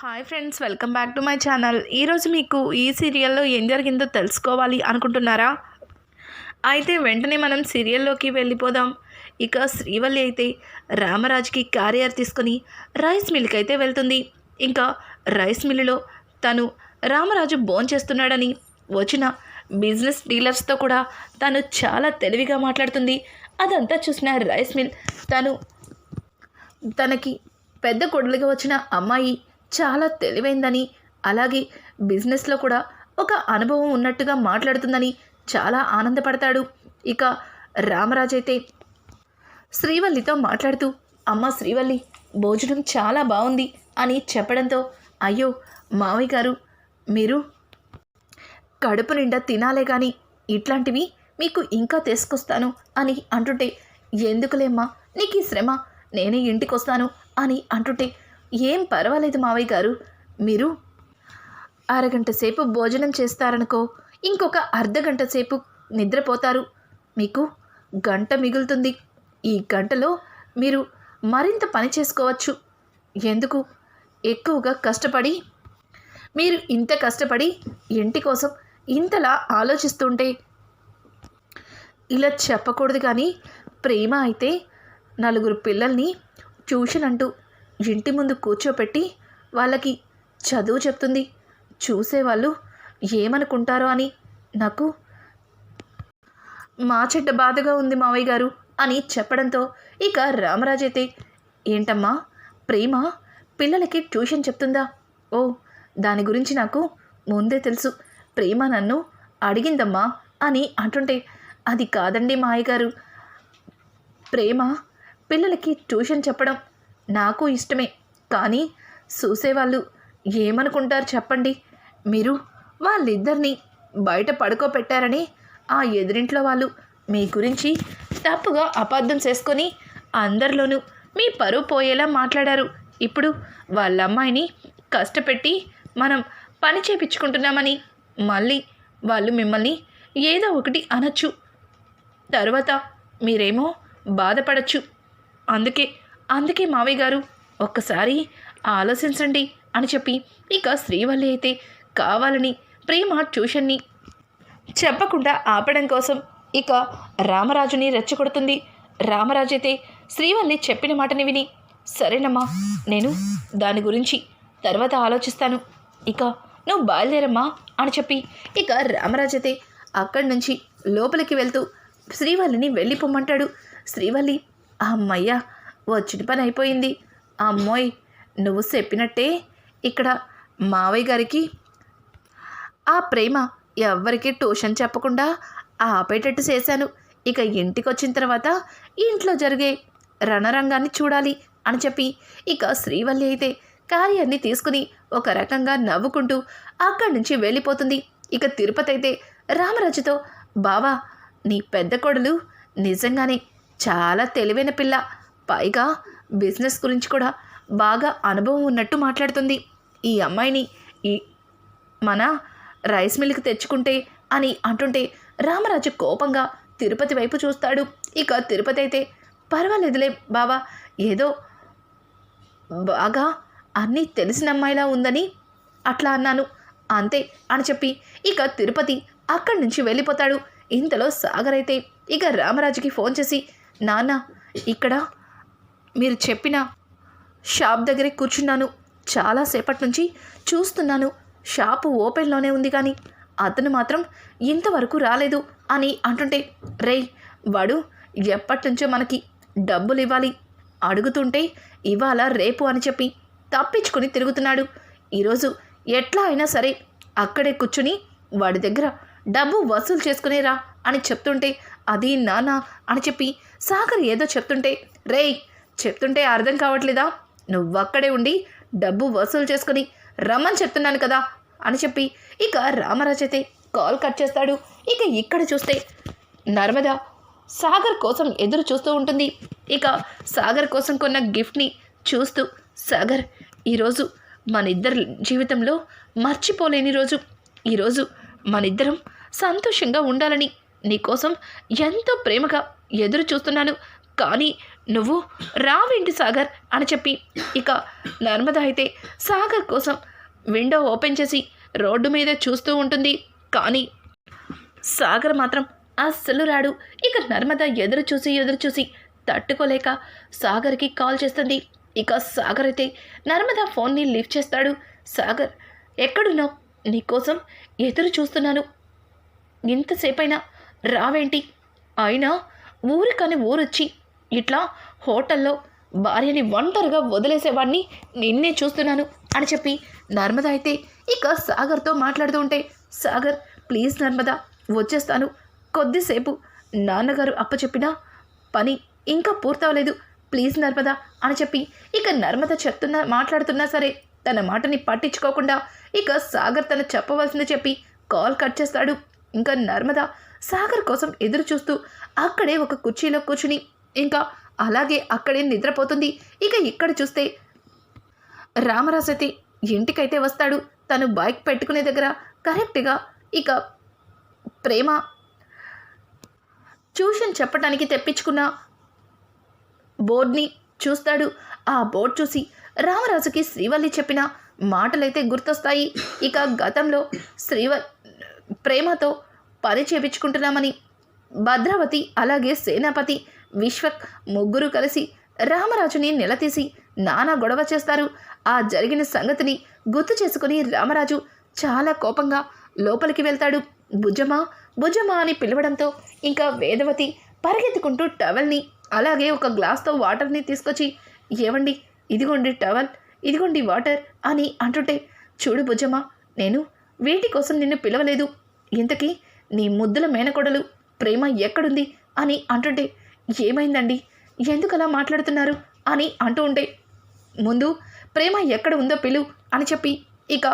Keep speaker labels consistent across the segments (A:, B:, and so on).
A: Hi friends welcome back to my channel. ఈరోజు మీకు ఈ సీరియల్లో ఏం జరిగిందో తెలుసుకోవాలి అనుకుంటున్నారా? అయితే వెంటనే మనం సీరియల్లోకి వెళ్ళిపోదాం. ఇక శ్రీవల్లి అయితే రామరాజుకి క్యారియర్ తీసుకొని రైస్ మిల్కి అయితే వెళ్తుంది. ఇంకా రైస్ మిల్లులో తను రామరాజు బోన్ చేస్తున్నాడని వచ్చిన బిజినెస్ డీలర్స్తో కూడా తను చాలా తెలివిగా మాట్లాడుతుంది. అదంతా చూసిన రైస్ మిల్ తను తనకి పెద్ద కొడులుగా వచ్చిన అమ్మాయి చాలా తెలివైందని అలాగే బిజినెస్లో కూడా ఒక అనుభవం ఉన్నట్టుగా మాట్లాడుతుందని చాలా ఆనందపడతాడు. ఇక రామరాజు అయితే శ్రీవల్లితో మాట్లాడుతూ అమ్మ శ్రీవల్లి భోజనం చాలా బాగుంది అని చెప్పడంతో అయ్యో మావయ్య గారు మీరు కడుపు నిండా తినాలే కానీ ఇట్లాంటివి మీకు ఇంకా తీసుకొస్తాను అని అంటుంటే ఎందుకులేమ్మా నీకు ఈ శ్రమ నేనే ఇంటికి వస్తాను అని అంటుంటే ఏం పర్వాలేదు మావయ్య గారు. మీరు అరగంట సేపు భోజనం చేస్తారనుకో ఇంకొక అర్ధ గంట సేపు నిద్రపోతారు. మీకు గంట మిగులుతుంది. ఈ గంటలో మీరు మరింత పని చేసుకోవచ్చు. ఎందుకు? ఎక్కువగా కష్టపడి మీరు ఇంత కష్టపడి ఇంటి కోసం ఇంతలా ఆలోచిస్తుంటే ఇలా చెప్పకూడదు కానీ ప్రేమ అయితే నలుగురు పిల్లల్ని ట్యూషన్ అంటూ ఇంటి ముందు కూర్చోపెట్టి వాళ్ళకి చదువు చెప్తుంది. చూసేవాళ్ళు ఏమనుకుంటారో అని నాకు మా చెడ్డ బాధగా ఉంది మావయ్య గారు అని చెప్పడంతో ఇక రామరాజైతే ఏంటమ్మా ప్రేమ? పిల్లలకి ట్యూషన్ చెప్తుందా? ఓ దాని గురించి నాకు ముందే తెలుసు. ప్రేమ నన్ను అడిగిందమ్మా అని అంటుంటే అది కాదండి మాయగారు ప్రేమ పిల్లలకి ట్యూషన్ చెప్పడం నాకు ఇష్టమే. కానీ చూసేవాళ్ళు ఏమనుకుంటారు చెప్పండి? మీరు వాళ్ళిద్దరినీ బయట పడుకోబెట్టారని ఆ ఎదురింట్లో వాళ్ళు మీ గురించి తప్పుగా అపార్థం చేసుకొని అందరిలోనూ మీ పరువు పోయేలా మాట్లాడారు. ఇప్పుడు వాళ్ళ అమ్మాయిని కష్టపెట్టి మనం పని చేపించుకుంటున్నామని మళ్ళీ వాళ్ళు మిమ్మల్ని ఏదో ఒకటి అనొచ్చు. తర్వాత మీరేమో బాధపడచ్చు. అందుకే అందుకే మావయ్య గారు ఒక్కసారి ఆలోచించండి అని చెప్పి ఇక శ్రీవల్లి అయితే కావాలని ప్రేమ ట్యూషన్ని చెప్పకుండా ఆపడం కోసం ఇక రామరాజుని రెచ్చగొడుతుంది. రామరాజు అయితే శ్రీవల్లి చెప్పిన మాటని విని సరేనమ్మా నేను దాని గురించి తర్వాత ఆలోచిస్తాను. ఇక నువ్వు బయలుదేరమ్మా అని చెప్పి ఇక రామరాజు అయితే అక్కడి నుంచి లోపలికి వెళ్తూ శ్రీవల్లిని వెళ్ళిపోమ్మంటాడు శ్రీవల్లి అమ్మయ్య వచ్చిన పని అయిపోయింది. అమ్మోయ్ నువ్వు చెప్పినట్టే ఇక్కడ మావయ్య గారికి. ఆ ప్రేమ ఎవ్వరికి ట్యూషన్ చెప్పకుండా ఆపేటట్టు చేశాను. ఇక ఇంటికి వచ్చిన తర్వాత ఇంట్లో జరిగే రణరంగాన్ని చూడాలి అని చెప్పి ఇక శ్రీవల్లి అయితే కార్యాన్ని తీసుకుని ఒక రకంగా నవ్వుకుంటూ అక్కడి నుంచి వెళ్ళిపోతుంది. ఇక తిరుపతి అయితే రామరాజుతో బావా నీ పెద్ద కొడలు నిజంగానే చాలా తెలివైన పిల్ల. పైగా బిజినెస్ గురించి కూడా బాగా అనుభవం ఉన్నట్టు మాట్లాడుతుంది. ఈ అమ్మాయిని ఈ మన రైస్ మిల్కి తెచ్చుకుంటే అని అంటుంటే రామరాజు కోపంగా తిరుపతి వైపు చూస్తాడు. ఇక తిరుపతి అయితే పర్వాలేదులే బావా ఏదో బాగా అన్నీ తెలిసిన అమ్మాయిలా ఉందని అట్లా అన్నాను. అంతే అని చెప్పి ఇక తిరుపతి అక్కడి నుంచి వెళ్ళిపోతాడు. ఇంతలో సాగర్ అయితే ఇక రామరాజుకి ఫోన్ చేసి నాన్న ఇక్కడ మీరు చెప్పిన షాప్ దగ్గరే కూర్చున్నాను. చాలాసేపటి నుంచి చూస్తున్నాను. షాపు ఓపెన్లోనే ఉంది కానీ అతను మాత్రం ఇంతవరకు రాలేదు అని అంటుంటే రేయ్ వాడు ఎప్పటి నుంచో మనకి డబ్బులు ఇవ్వాలి అడుగుతుంటే ఇవాళ రేపు అని చెప్పి తప్పించుకుని తిరుగుతున్నాడు. ఈరోజు ఎట్లా అయినా సరే అక్కడే కూర్చుని వాడి దగ్గర డబ్బు వసూలు చేసుకునేరా అని చెప్తుంటే అది నానా అని చెప్పి సాగర్ ఏదో చెప్తుంటే రేయ్ చెప్తుంటే అర్థం కావట్లేదా? నువ్వక్కడే ఉండి డబ్బు వసూలు చేసుకుని రమ్మని చెప్తున్నాను కదా అని చెప్పి ఇక రామరాజైతే కాల్ కట్ చేస్తాడు. ఇక ఇక్కడ చూస్తే నర్మద సాగర్ కోసం ఎదురు చూస్తూ ఉంటుంది. ఇక సాగర్ కోసం కొన్న గిఫ్ట్ని చూస్తూ సాగర్ ఈరోజు మన ఇద్దరి జీవితంలో మర్చిపోలేని రోజు. ఈరోజు మనిద్దరం సంతోషంగా ఉండాలని నీకోసం ఎంతో ప్రేమగా ఎదురు చూస్తున్నాను. కానీ నువ్వు రావేంటి సాగర్ అని చెప్పి ఇక నర్మద అయితే సాగర్ కోసం విండో ఓపెన్ చేసి రోడ్డు మీద చూస్తూ ఉంటుంది. కానీ సాగర్ మాత్రం అస్సలు రాడు. ఇక నర్మద ఎదురు చూసి ఎదురు చూసి తట్టుకోలేక సాగర్కి కాల్ చేస్తుంది. ఇక సాగర్ అయితే నర్మద ఫోన్ని లిఫ్ట్ చేస్తాడు. సాగర్ ఎక్కడున్నావు? నీకోసం ఎదురు చూస్తున్నాను. ఇంతసేపైనా రావేంటి? అయినా ఊరు ఊరొచ్చి ఇట్లా హోటల్లో భార్యని ఒంటరిగా వదిలేసేవాడిని నిన్నే చూస్తున్నాను అని చెప్పి నర్మద అయితే ఇక సాగర్తో మాట్లాడుతూ ఉంటే సాగర్ ప్లీజ్ నర్మద వచ్చేస్తాను. కొద్దిసేపు నాన్నగారు అప్పచెప్పిన పని ఇంకా పూర్తవలేదు. ప్లీజ్ నర్మద అని చెప్పి ఇక నర్మద చెప్తున్నా మాట్లాడుతున్నా సరే తన మాటని పట్టించుకోకుండా ఇక సాగర్ తన చెప్పవలసింది చెప్పి కాల్ కట్ చేస్తాడు. ఇంకా నర్మద సాగర్ కోసం ఎదురు చూస్తూ అక్కడే ఒక కుర్చీలో కూర్చుని ఇంకా అలాగే అక్కడే నిద్రపోతుంది. ఇక ఇక్కడ చూస్తే రామరాజు ఇంటికైతే వస్తాడు. తను బైక్ పెట్టుకునే దగ్గర కరెక్ట్గా ఇక ప్రేమ ట్యూషన్ చెప్పడానికి తెప్పించుకున్న బోర్డ్ని చూస్తాడు. ఆ బోర్డ్ చూసి రామరాజుకి శ్రీవల్లి చెప్పిన మాటలైతే గుర్తొస్తాయి. ఇక గతంలో శ్రీవ ప్రేమతో పని చేపించుకుంటున్నామని భద్రావతి అలాగే సేనాపతి విశ్వక్ ముగ్గురు కలిసి రామరాజుని నిలదీసి నానా గొడవ చేస్తారు. ఆ జరిగిన సంగతిని గుర్తు చేసుకుని రామరాజు చాలా కోపంగా లోపలికి వెళ్తాడు. భుజమా? భుజమా అని పిలవడంతో ఇంకా వేదవతి పరిగెత్తుకుంటూ టవల్ని అలాగే ఒక గ్లాస్తో వాటర్ని తీసుకొచ్చి ఏవండి? ఇదిగోండి టవల్ ఇదిగోండి వాటర్ అని అంటుంటే చూడు భుజమా నేను వీటి కోసం నిన్ను పిలవలేదు. ఇంతకీ నీ ముద్దుల మేనకొడలు ప్రేమ ఎక్కడుంది? అని అంటుంటే ఏమైందండి? ఎందుకలా మాట్లాడుతున్నారు? అని అంటూ ఉంటే ముందు ప్రేమ ఎక్కడ ఉందో పిలు అని చెప్పి ఇక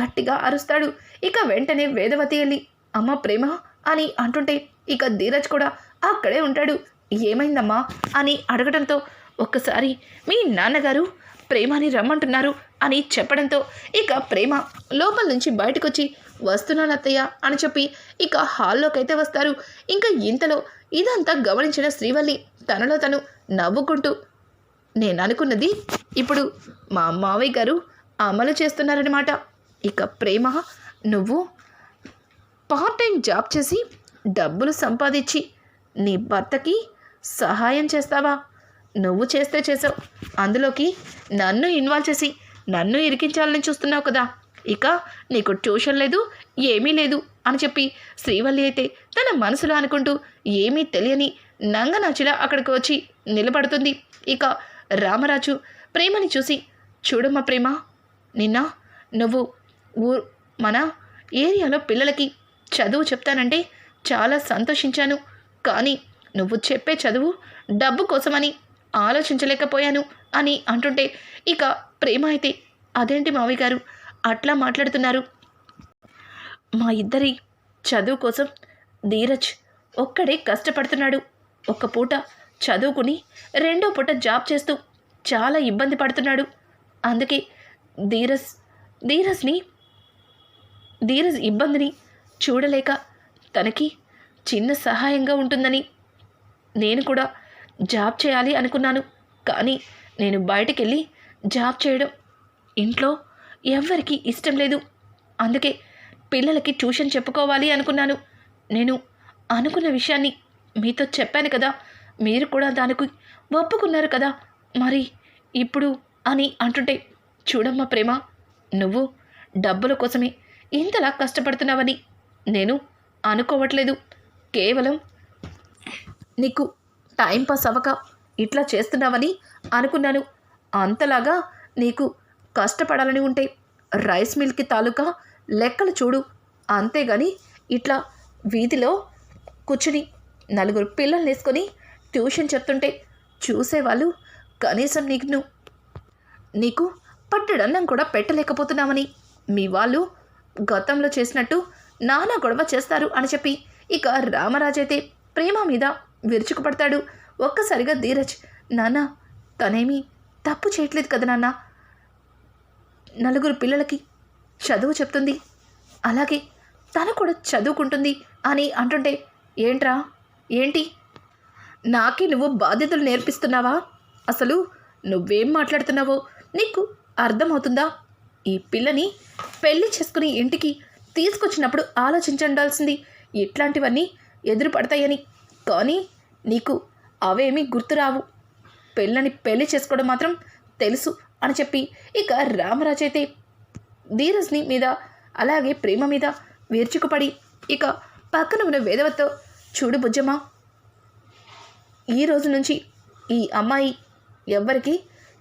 A: గట్టిగా అరుస్తాడు. ఇక వెంటనే వేదవతి వెళ్ళి అమ్మ ప్రేమ? అని అంటుంటే ఇక ధీరజ్ కూడా అక్కడే ఉంటాడు. ఏమైందమ్మా? అని అడగడంతో ఒక్కసారి మీ నాన్నగారు ప్రేమని రమ్మంటున్నారు అని చెప్పడంతో ఇక ప్రేమ లోపల నుంచి బయటకొచ్చి వస్తున్నాను అత్తయ్య అని చెప్పి ఇక హాల్లోకైతే వస్తారు. ఇంకా ఇంతలో ఇదంతా గమనించిన శ్రీవల్లి తనలో తను నవ్వుకుంటూ నేను అనుకున్నది ఇప్పుడు మా మావయ్య గారు అమలు చేస్తున్నారనమాట ఇక ప్రేమ నువ్వు పార్ట్ టైం జాబ్ చేసి డబ్బులు సంపాదించి నీ భర్తకి సహాయం చేస్తావా? నువ్వు చేస్తే చేసావు. అందులోకి నన్ను ఇన్వాల్వ్ చేసి నన్ను ఇరికించాలని చూస్తున్నావు కదా. ఇక నీకు ట్యూషన్ లేదు ఏమీ లేదు అని చెప్పి శ్రీవల్లి అయితే తన మనసులో అనుకుంటూ ఏమీ తెలియని నంగనాచిలా అక్కడికి వచ్చి నిలబడుతుంది. ఇక రామరాజు ప్రేమని చూసి చూడమ్మ ప్రేమ నిన్న నువ్వు ఊ మన ఏరియాలో పిల్లలకి చదువు చెప్తానంటే చాలా సంతోషించాను. కానీ నువ్వు చెప్పే చదువు డబ్బు కోసమని ఆలోచించలేకపోయాను అని అంటుంటే ఇక ప్రేమ అయితే అదేంటి మావి గారు అట్లా మాట్లాడుతున్నారు. మా ఇద్దరి చదువు కోసం ధీరజ్ ఒక్కడే కష్టపడుతున్నాడు. ఒక పూట చదువుకుని రెండో పూట జాబ్ చేస్తూ చాలా ఇబ్బంది పడుతున్నాడు. అందుకే ధీరజ్ ధీరజ్ని ధీరజ్ ఇబ్బందిని చూడలేక తనకి చిన్న సహాయంగా ఉంటుందని నేను కూడా జాబ్ చేయాలి అనుకున్నాను. కానీ నేను బయటకెళ్ళి జాబ్ చేయడం ఇంట్లో ఎవ్వరికీ ఇష్టం లేదు. అందుకే పిల్లలకి ట్యూషన్ చెప్పుకోవాలి అనుకున్నాను. నేను అనుకున్న విషయాన్ని మీతో చెప్పాను కదా. మీరు కూడా దానికి ఒప్పుకున్నారు కదా. మరి ఇప్పుడు అని అంటుంటే చూడమ్మా ప్రేమ నువ్వు డబ్బుల కోసమే ఇంతలా కష్టపడుతున్నావని నేను అనుకోవట్లేదు. కేవలం నీకు టైంపాస్ అవ్వక ఇట్లా చేస్తున్నావని అనుకున్నాను. అంతలాగా నీకు కష్టపడాలని ఉంటే రైస్ మిల్కి తాలూకా లెక్కలు చూడు. అంతేగాని ఇట్లా వీధిలో కూర్చుని నలుగురు పిల్లల్ని వేసుకొని ట్యూషన్ చెప్తుంటే చూసేవాళ్ళు కనీసం నీకు నీకు పట్టడన్నం కూడా పెట్టలేకపోతున్నామని మీ వాళ్ళు గతంలో చేసినట్టు నానా గొడవ చేస్తారు అని చెప్పి ఇక రామరాజు అయితే ప్రేమ మీద విరుచుకుపడతాడు. ఒక్కసారిగా ధీరజ్ నాన్న తనేమీ తప్పు చేయట్లేదు కదా నాన్న? నలుగురు పిల్లలకి చదువు చెప్తుంది. అలాగే తను కూడా చదువుకుంటుంది అని అంటుంటే ఏంట్రా? ఏంటి? నాకే నువ్వు బాధ్యతలు నేర్పిస్తున్నావా? అసలు నువ్వేం మాట్లాడుతున్నావో నీకు అర్థమవుతుందా? ఈ పిల్లని పెళ్ళి చేసుకుని ఇంటికి తీసుకొచ్చినప్పుడు ఆలోచించండాల్సింది ఇట్లాంటివన్నీ ఎదురు పడతాయని కానీ నీకు అవేమీ గుర్తురావు. పెళ్ళని పెళ్ళి చేసుకోవడం మాత్రం తెలుసు. అని చెప్పి ఇక రామరాజు అయితే ధీరజ్ని మీద అలాగే ప్రేమ మీద విరుచుకుపడి ఇక పక్కన ఉన్న వేదవతో చూడు బుజ్జమ్మా ఈ రోజు నుంచి ఈ అమ్మాయి ఎవ్వరికి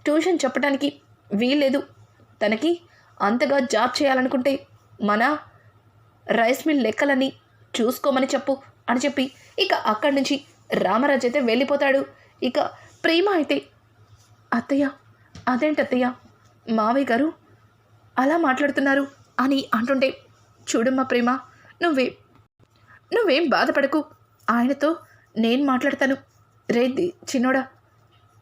A: ట్యూషన్ చెప్పడానికి వీల్లేదు. తనకి అంతగా జాబ్ చేయాలనుకుంటే మన రైస్ మిల్ లెక్కలన్నీ చూసుకోమని చెప్పు అని చెప్పి ఇక అక్కడి నుంచి రామరాజు అయితే వెళ్ళిపోతాడు. ఇక ప్రేమ అయితే అత్తయ్య అదేంటి మావయ్య గారు అలా మాట్లాడుతున్నారు అని అంటుంటే చూడమ్మా ప్రేమ నువ్వే నువ్వేం బాధపడకు. ఆయనతో నేను మాట్లాడతాను. రేద్ది చిన్నోడా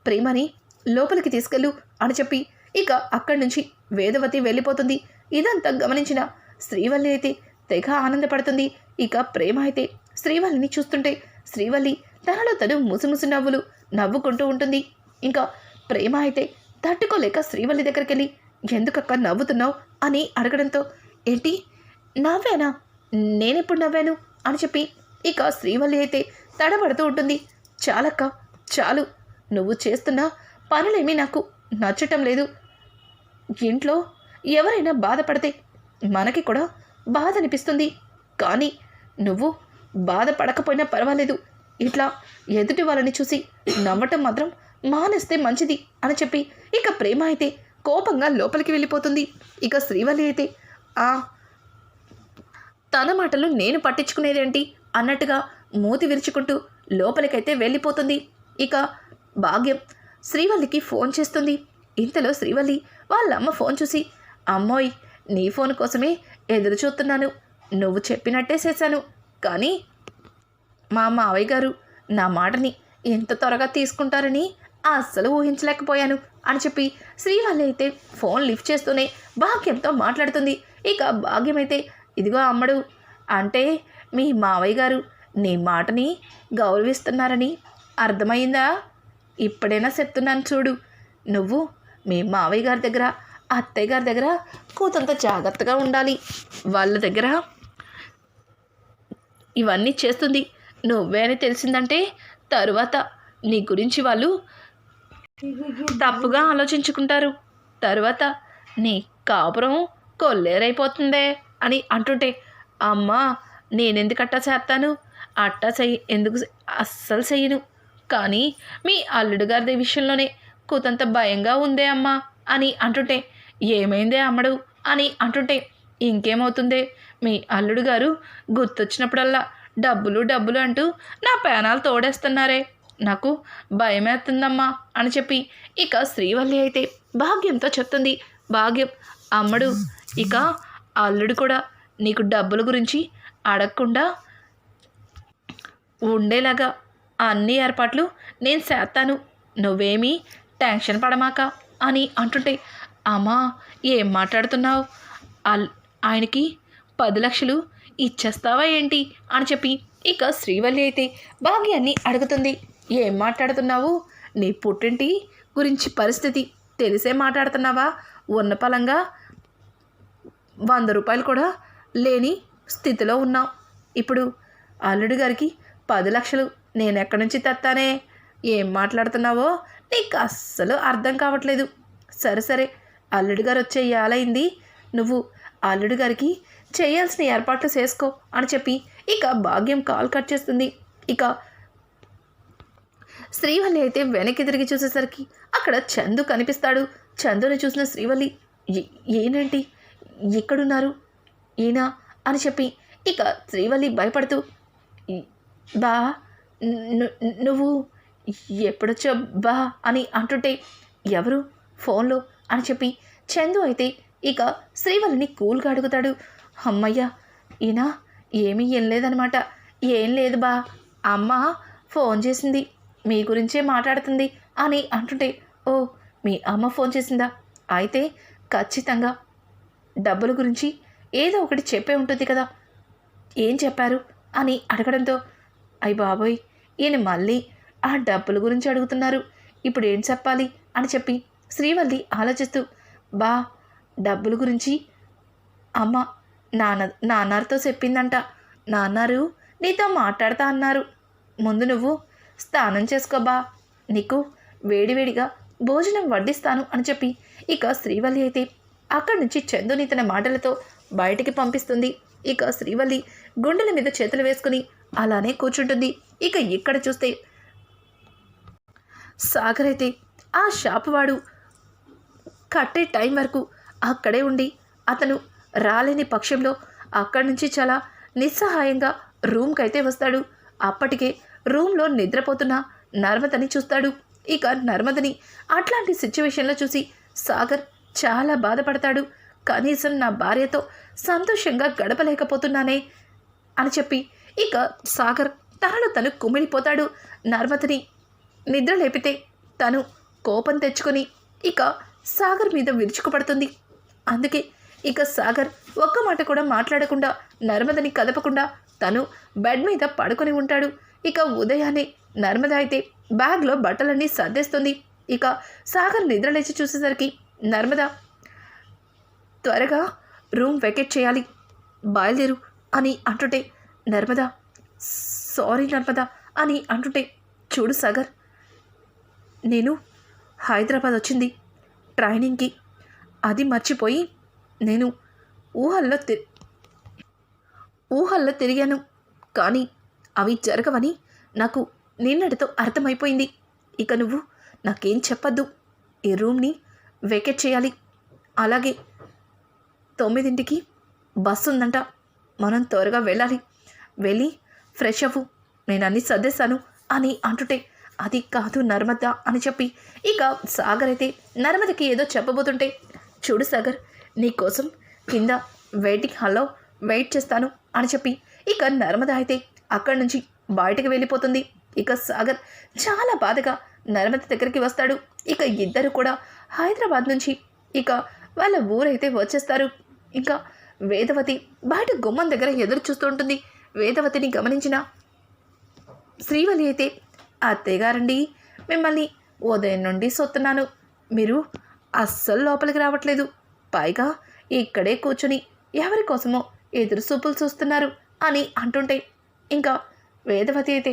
A: ప్రేమని లోపలికి తీసుకెళ్ళు అని చెప్పి ఇక అక్కడి నుంచి వేదవతి వెళ్ళిపోతుంది. ఇదంతా గమనించిన శ్రీవల్లి అయితే తెగ ఆనందపడుతుంది. ఇక ప్రేమ అయితే శ్రీవల్లిని చూస్తుంటే శ్రీవల్లి తనలో తను ముసుముసు నవ్వులు నవ్వుకుంటూ ఉంటుంది. ఇంకా ప్రేమ అయితే తట్టుకోలేక శ్రీవల్లి దగ్గరికి వెళ్ళి ఎందుకక్క నవ్వుతున్నావు? అని అడగడంతో ఏంటి? నవ్వానా? నేనెప్పుడు నవ్వాను? అని చెప్పి ఇక శ్రీవల్లి అయితే తడబడుతూ ఉంటుంది. చాలక్క చాలు. నువ్వు చేస్తున్న పనులేమీ నాకు నచ్చటం లేదు. ఇంట్లో ఎవరైనా బాధపడితే మనకి కూడా బాధ అనిపిస్తుంది కానీ నువ్వు బాధపడకపోయినా పర్వాలేదు. ఇట్లా ఎదుటి వాళ్ళని చూసి నవ్వటం మాత్రం మానేస్తే మంచిది అని చెప్పి ఇక ప్రేమ అయితే కోపంగా లోపలికి వెళ్ళిపోతుంది. ఇక శ్రీవల్లి అయితే ఆ తన మాటలు నేను పట్టించుకునేదేంటి? అన్నట్టుగా మూతి విరుచుకుంటూ లోపలికైతే వెళ్ళిపోతుంది. ఇక భాగ్యం శ్రీవల్లికి ఫోన్ చేస్తుంది. ఇంతలో శ్రీవల్లి వాళ్ళమ్మ ఫోన్ చూసి అమ్మోయ్ నీ ఫోన్ కోసమే ఎదురు చూస్తున్నాను. నువ్వు చెప్పినట్టే చేశాను. కానీ మా మావయ్య గారు నా మాటని ఎంత త్వరగా తీసుకుంటారని అస్సలు ఊహించలేకపోయాను అని చెప్పి శ్రీవల్లి అయితే ఫోన్ లిఫ్ట్ చేస్తూనే భాగ్యంతో మాట్లాడుతుంది. ఇక భాగ్యం అయితే ఇదిగో అమ్మడు అంటే మీ మావయ్య గారు నీ మాటని గౌరవిస్తున్నారని అర్థమైందా? ఇప్పుడైనా చెప్తున్నాను చూడు. నువ్వు మీ మావయ్య గారి దగ్గర అత్తయ్య గారి దగ్గర కూతంత జాగ్రత్తగా ఉండాలి. వాళ్ళ దగ్గర ఇవన్నీ చేస్తుంది. నువ్వే తెలిసిందంటే తరువాత నీ గురించి వాళ్ళు తప్పుగా ఆలోచించుకుంటారు. తరువాత నీ కాపురం కొల్లేరైపోతుందే అని అంటుంటే అమ్మా నేనెందుకు అట్టా చేస్తాను? అట్టా చెయ్యి ఎందుకు అస్సలు చెయ్యను. కానీ మీ అల్లుడు గారి విషయంలోనే కూతంత భయంగా ఉందే అమ్మా అని అంటుంటే ఏమైందే అమ్మడు అని అంటుంటే ఇంకేమవుతుందే? మీ అల్లుడు గారు గుర్తొచ్చినప్పుడల్లా డబ్బులు డబ్బులు అంటూ నా పేనాలు తోడేస్తున్నారే. నాకు భయమేస్తుందమ్మా అని చెప్పి ఇక శ్రీవల్లి అయితే భాగ్యంతో చెప్తుంది. భాగ్యం అమ్మడు ఇక అల్లుడు కూడా నీకు డబ్బుల గురించి అడగకుండా ఉండేలాగా అన్ని ఏర్పాట్లు నేను చేస్తాను. నువ్వేమీ టెన్షన్ పడమాక అని అంటుంటే అమ్మా ఏం మాట్లాడుతున్నావు? అల్ ఆయనకి పది లక్షలు ఇచ్చేస్తావా ఏంటి? అని చెప్పి ఇక శ్రీవల్లి అయితే భాగ్యాన్ని అడుగుతుంది. ఏం మాట్లాడుతున్నావు? నీ పుట్టింటి గురించి పరిస్థితి తెలిసే మాట్లాడుతున్నావా? ఉన్న పలంగా వంద రూపాయలు కూడా లేని స్థితిలో ఉన్నాం ఇప్పుడు అల్లుడు గారికి పది లక్షలు నేను ఎక్కడి నుంచి తెస్తానే? ఏం మాట్లాడుతున్నావో నీకు అస్సలు అర్థం కావట్లేదు. సరే సరే అల్లుడు గారు వచ్చే ఏలైంది. నువ్వు అల్లుడు గారికి చేయాల్సిన ఏర్పాట్లు చేసుకో అని చెప్పి ఇక భాగ్యం కాల్ కట్ చేస్తుంది. ఇక శ్రీవల్లి అయితే వెనక్కి తిరిగి చూసేసరికి అక్కడ చందు కనిపిస్తాడు. చందుని చూసిన శ్రీవల్లి "ఏ- ఏనంటి ఎక్కడున్నారు ఈయన? అని చెప్పి ఇక శ్రీవల్లి భయపడుతూ బా ను- నువ్వు ఎప్పుడొచ్చా బా? అని అంటుంటే ఎవరు? ఫోన్లో? అని చెప్పి చందు అయితే ఇక శ్రీవల్లిని కూల్గా అడుగుతాడు. అమ్మయ్య ఈయన ఏమీ ఏం లేదనమాట ఏం లేదు బా. అమ్మ ఫోన్ చేసింది. మీ గురించే మాట్లాడుతుంది అని అంటుంటే ఓ మీ అమ్మ ఫోన్ చేసిందా? అయితే ఖచ్చితంగా డబ్బుల గురించి ఏదో ఒకటి చెప్పే ఉంటుంది కదా. ఏం చెప్పారు? అని అడగడంతో అయ్య బాబోయ్ ఈయన మళ్ళీ ఆ డబ్బుల గురించి అడుగుతున్నారు. ఇప్పుడు ఏం చెప్పాలి? అని చెప్పి శ్రీవల్లి ఆలోచిస్తూ బా డబ్బుల గురించి అమ్మ నాన్న నాన్నారితో చెప్పిందంట. నాన్నారు నీతో మాట్లాడతా అన్నారు. ముందు నువ్వు స్నానం చేసుకోబా నీకు వేడివేడిగా భోజనం వడ్డిస్తాను అని చెప్పి ఇక శ్రీవల్లి అయితే అక్కడి నుంచి చందుని తన మాటలతో బయటికి పంపిస్తుంది. ఇక శ్రీవల్లి గుండెల మీద చేతులు వేసుకుని అలానే కూర్చుంటుంది. ఇక ఇక్కడ చూస్తే సాగర్ అయితే ఆ షాపు వాడు కట్టే టైం వరకు అక్కడే ఉండి అతను రాలేని పక్షంలో అక్కడి నుంచి చాలా నిస్సహాయంగా రూమ్కి అయితే వస్తాడు. అప్పటికే రూమ్లో నిద్రపోతున్న నర్మదని చూస్తాడు. ఇక నర్మదని అట్లాంటి సిచ్యువేషన్లో చూసి సాగర్ చాలా బాధపడతాడు. కనీసం నా భార్యతో సంతోషంగా గడపలేకపోతున్నానే అని చెప్పి ఇక సాగర్ తనను తను కుమిలిపోతాడు. నర్మదని నిద్ర లేపితే తను కోపం తెచ్చుకొని ఇక సాగర్ మీద విరుచుకుపడుతుంది. అందుకే ఇక సాగర్ ఒక్క మాట కూడా మాట్లాడకుండా నర్మదని కదపకుండా తను బెడ్ మీద పడుకొని ఉంటాడు. ఇక ఉదయాన్నే నర్మద అయితే బ్యాగ్లో బట్టలన్నీ సర్దేస్తుంది. ఇక సాగర్ నిద్రలేచి చూసేసరికి నర్మద త్వరగా రూమ్ వెకెట్ చేయాలి బయలుదేరు అని అంటుంటే నర్మద సారీ నర్మద అని అంటుంటే చూడు సాగర్ నేను హైదరాబాద్ వచ్చింది. ట్రైనింగ్కి అది మర్చిపోయి నేను ఊహల్లో తి ఊహల్లో తిరిగాను. కానీ అవి జరగవని నాకు నిన్నటితో అర్థమైపోయింది. ఇక నువ్వు నాకేం చెప్పద్దు. ఈ రూమ్ని వెకెట్ చేయాలి. అలాగే తొమ్మిదింటికి బస్సు ఉందంట. మనం త్వరగా వెళ్ళాలి. వెళ్ళి ఫ్రెష్ అవ్వు. నేను అన్ని సర్దేశాను అని అంటుంటే అది కాదు నర్మద అని చెప్పి ఇక సాగర్ అయితే నర్మదకి ఏదో చెప్పబోతుంటే చూడు సాగర్ నీకోసం కింద వెయిటింగ్ హాల్లో వెయిట్ చేస్తాను అని చెప్పి ఇక నర్మద అయితే అక్కడి నుంచి బయటకు వెళ్ళిపోతుంది. ఇక సాగర్ చాలా బాధగా నర్మద దగ్గరికి వస్తాడు. ఇక ఇద్దరు కూడా హైదరాబాద్ నుంచి ఇక వాళ్ళ ఊరైతే వచ్చేస్తారు. ఇంకా వేదవతి బయట గుమ్మం దగ్గర ఎదురు చూస్తూ ఉంటుంది. వేదవతిని గమనించిన శ్రీవలి అయితే అత్తయ్యగారండి మిమ్మల్ని ఉదయం నుండి సొత్తున్నాను. మీరు అస్సలు లోపలికి రావట్లేదు. పైగా ఇక్కడే కూర్చుని ఎవరి కోసమో ఎదురు చూపులు చూస్తున్నారు అని అంటుంటే ఇంకా వేదవతి అయితే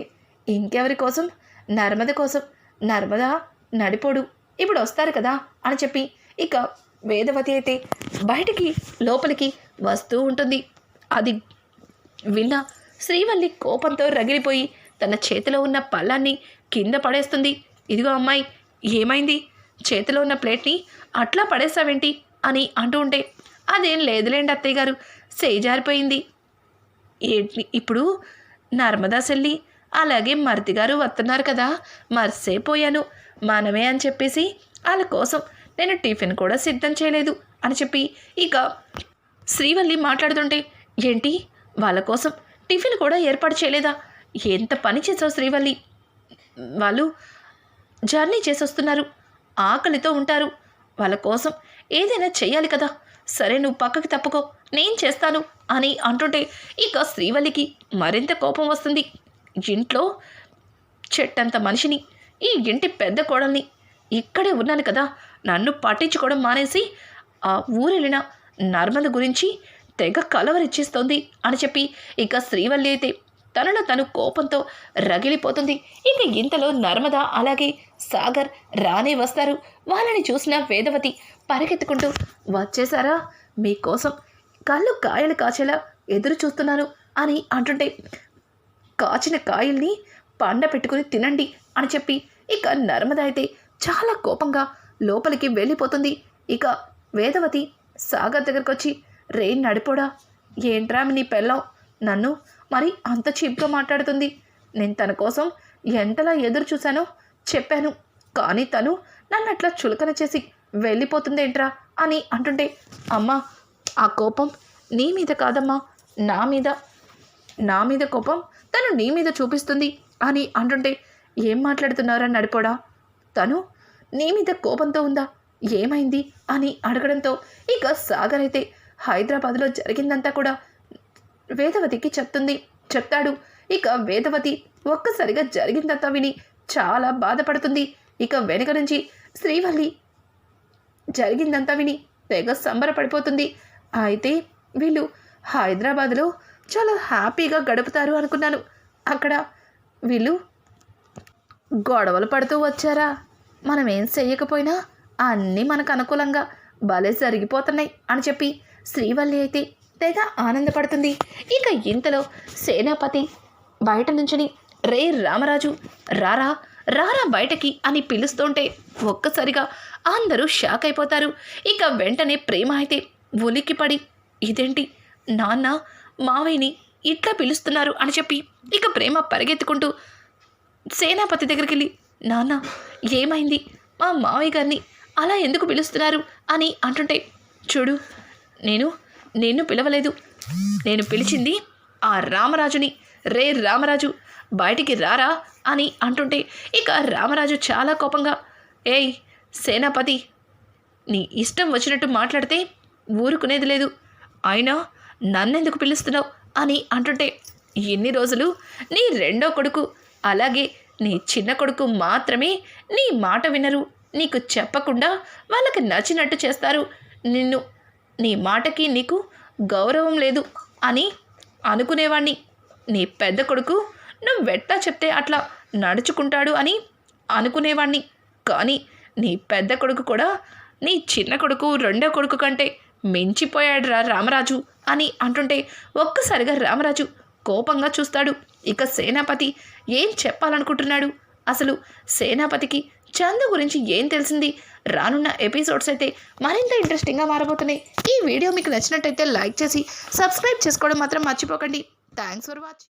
A: ఇంకెవరి కోసం? నర్మద కోసం. నర్మద నడిపోడు. ఇప్పుడు వస్తారు కదా అని చెప్పి ఇక వేదవతి అయితే బయటికి లోపలికి వస్తూ ఉంటుంది. అది విన్న శ్రీవల్లి కోపంతో రగిలిపోయి తన చేతిలో ఉన్న పళ్ళాన్ని కింద పడేస్తుంది. ఇదిగో అమ్మాయి ఏమైంది? చేతిలో ఉన్న ప్లేట్ని అట్లా పడేసావేంటి అని అంటూ ఉంటే అదేం లేదులేండి అత్తయ్య గారు సేజారిపోయింది. ఏంటి ఇప్పుడు నర్మదా సెల్లి. అలాగే మర్తి గారు వస్తున్నారు కదా. మర్సేపోయాను మనమే అని చెప్పేసి వాళ్ళ కోసం నేను టిఫిన్ కూడా సిద్ధం చేయలేదు అని చెప్పి ఇక శ్రీవల్లి మాట్లాడుతుంటే ఏంటి? వాళ్ళ కోసం టిఫిన్ కూడా ఏర్పాటు చేయలేదా? ఎంత పని చేసావు శ్రీవల్లి? వాళ్ళు జర్నీ చేసొస్తున్నారు. ఆకలితో ఉంటారు. వాళ్ళ కోసం ఏదైనా చేయాలి కదా. సరే నువ్వు పక్కకి తప్పుకో. నేను చేస్తాను అని అంటుంటే ఇక శ్రీవల్లికి మరింత కోపం వస్తుంది. ఇంట్లో చెట్టంత మనిషిని ఈ ఇంటి పెద్ద కోడల్ని ఇక్కడే ఉన్నాను కదా నన్ను పట్టించుకోవడం మానేసి ఆ ఊరెళ్ళిన నర్మద గురించి తెగ కలవరిచ్చిస్తోంది అని చెప్పి ఇక శ్రీవల్లి అయితే తనలో తను కోపంతో రగిలిపోతుంది. ఇక ఇంతలో నర్మద అలాగే సాగర్ రానే వస్తారు. వాళ్ళని చూసిన వేదవతి పరిగెత్తుకుంటూ వచ్చేసారా? మీకోసం కళ్ళు కాయలు కాచేలా ఎదురు చూస్తున్నాను అని అంటుంటే కాచిన కాయల్ని పండ పెట్టుకుని తినండి అని చెప్పి ఇక నర్మద అయితే చాలా కోపంగా లోపలికి వెళ్ళిపోతుంది. ఇక వేదవతి సాగర్ దగ్గరకు వచ్చి రే నడిపోడా ఏంట్రా నీ పెళ్ళం? నన్ను మరి అంత చీప్గా మాట్లాడుతుంది. నేను తన కోసం ఎంతలా ఎదురు చూశానో చెప్పాను. కానీ తను నన్ను అట్లా చులకన చేసి వెళ్ళిపోతుందేంట్రా అని అంటుంటే అమ్మా ఆ కోపం నీ మీద కాదమ్మా. నా మీద నా మీద కోపం తను నీ మీద చూపిస్తుంది అని అంటుంటే ఏం మాట్లాడుతున్నారని నడిపోడా? తను నీ మీద కోపంతో ఉందా? ఏమైంది? అని అడగడంతో ఇక సాగర్ అయితే హైదరాబాద్లో జరిగిందంతా కూడా వేదవతికి చెప్తుంది. చెప్తాడు. ఇక వేదవతి ఒక్కసారిగా జరిగిందంతా విని చాలా బాధపడుతుంది. ఇక వెనుక నుంచి శ్రీవల్లి జరిగిందంతా విని తెగ సంబరపడిపోతుంది. అయితే వీళ్ళు హైదరాబాద్లో చాలా హ్యాపీగా గడుపుతారు అనుకున్నాను. అక్కడ వీళ్ళు గొడవలు పడుతూ వచ్చారా? మనం ఏం చెయ్యకపోయినా అన్నీ మనకు అనుకూలంగా భలే జరిగిపోతున్నాయి అని చెప్పి శ్రీవల్లి అయితే తెగ ఆనందపడుతుంది. ఇక ఇంతలో సేనాపతి బయట నుంచుని రే రామరాజు రారా రారా బయటకి అని పిలుస్తుంటే ఒక్కసారిగా అందరూ షాక్ అయిపోతారు. ఇక వెంటనే ప్రేమ అయితే ఉలిక్కిపడి ఇదేంటి? నాన్న మావయ్యని ఇట్లా పిలుస్తున్నారు అని చెప్పి ఇక ప్రేమ పరిగెత్తుకుంటూ సేనాపతి దగ్గరికి వెళ్ళి నాన్న ఏమైంది? మా మావయ్య గారిని అలా ఎందుకు పిలుస్తున్నారు? అని అంటుంటే చూడు నేను నిన్ను పిలవలేదు. నేను పిలిచింది ఆ రామరాజుని. రే రామరాజు బయటికి రారా? అని అంటుంటే ఇక రామరాజు చాలా కోపంగా ఏయ్ సేనాపతి నీ ఇష్టం వచ్చినట్టు మాట్లాడితే ఊరుకునేది లేదు. అయినా నన్నెందుకు పిలుస్తున్నావు అని అంటుంటే ఎన్ని రోజులు నీ రెండో కొడుకు అలాగే నీ చిన్న కొడుకు మాత్రమే నీ మాట వినరు. నీకు చెప్పకుండా వాళ్ళకి నచ్చినట్టు చేస్తారు. నిన్ను నీ మాటకి నీకు గౌరవం లేదు అని అనుకునేవాణ్ణి. నీ పెద్ద కొడుకు నువ్వు వెట్టా చెప్తే అట్లా నడుచుకుంటాడు అని అనుకునేవాణ్ణి. కానీ నీ పెద్ద కొడుకు కూడా నీ చిన్న కొడుకు రెండో కొడుకు కంటే మించిపోయాడురా రామరాజు అని అంటుంటే ఒక్కసారిగా రామరాజు కోపంగా చూస్తాడు. ఇక సేనాపతి ఏం చెప్పాలనుకుంటున్నాడు? అసలు సేనాపతికి చందు గురించి ఏం తెలిసింది? రానున్న ఎపిసోడ్స్ అయితే మరింత ఇంట్రెస్టింగ్గా మారబోతున్నాయి. ఈ వీడియో మీకు నచ్చినట్టయితే లైక్ చేసి సబ్స్క్రైబ్ చేసుకోవడం మాత్రం మర్చిపోకండి. Thanks for watching